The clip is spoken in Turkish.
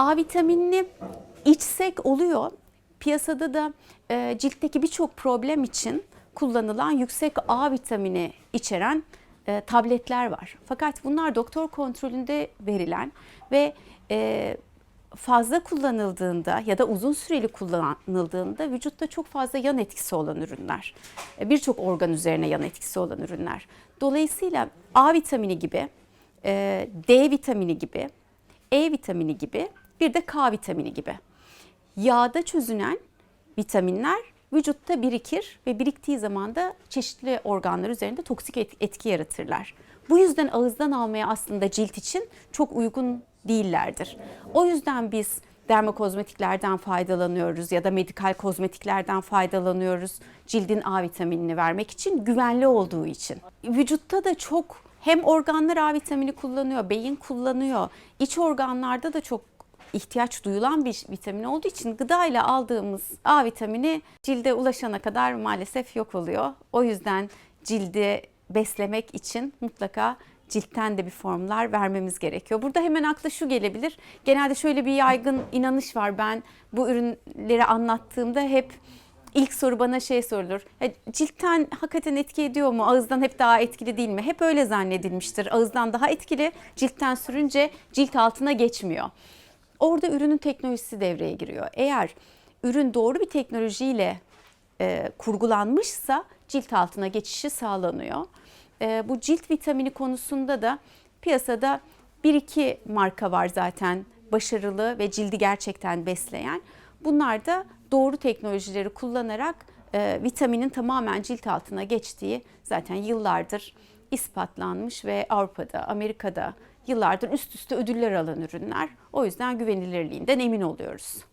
A vitaminini içsek oluyor. Piyasada da e, ciltteki birçok problem için kullanılan yüksek A vitamini içeren e, tabletler var. Fakat bunlar doktor kontrolünde verilen ve e, fazla kullanıldığında ya da uzun süreli kullanıldığında vücutta çok fazla yan etkisi olan ürünler. E, Birçok organ üzerine yan etkisi olan ürünler. Dolayısıyla A vitamini gibi, e, D vitamini gibi, E vitamini gibi, bir de K vitamini gibi yağda çözünen vitaminler vücutta birikir ve biriktiği zaman da çeşitli organlar üzerinde toksik et- etki yaratırlar. Bu yüzden ağızdan almaya aslında cilt için çok uygun değillerdir. O yüzden biz dermokozmetiklerden faydalanıyoruz ya da medikal kozmetiklerden faydalanıyoruz. Cildin A vitaminini vermek için güvenli olduğu için. Vücutta da çok hem organlar A vitamini kullanıyor, beyin kullanıyor. İç organlarda da çok ihtiyaç duyulan bir vitamin olduğu için gıdayla aldığımız A vitamini cilde ulaşana kadar maalesef yok oluyor. O yüzden cildi beslemek için mutlaka ciltten de bir formlar vermemiz gerekiyor. Burada hemen akla şu gelebilir. Genelde şöyle bir yaygın inanış var. Ben bu ürünleri anlattığımda hep ilk soru bana şey sorulur. "Ya Ciltten hakikaten etki ediyor mu? Ağızdan hep daha etkili değil mi? Hep öyle zannedilmiştir. Ağızdan daha etkili, ciltten sürünce cilt altına geçmiyor. Orada ürünün teknolojisi devreye giriyor. Eğer ürün doğru bir teknolojiyle e, kurgulanmışsa cilt altına geçişi sağlanıyor. E, bu cilt vitamini konusunda da piyasada bir iki marka var zaten başarılı ve cildi gerçekten besleyen. Bunlar da doğru teknolojileri kullanarak e, vitaminin tamamen cilt altına geçtiği zaten yıllardır ispatlanmış ve Avrupa'da, Amerika'da yıllardır üst üste ödüller alan ürünler. O yüzden güvenilirliğinden emin oluyoruz.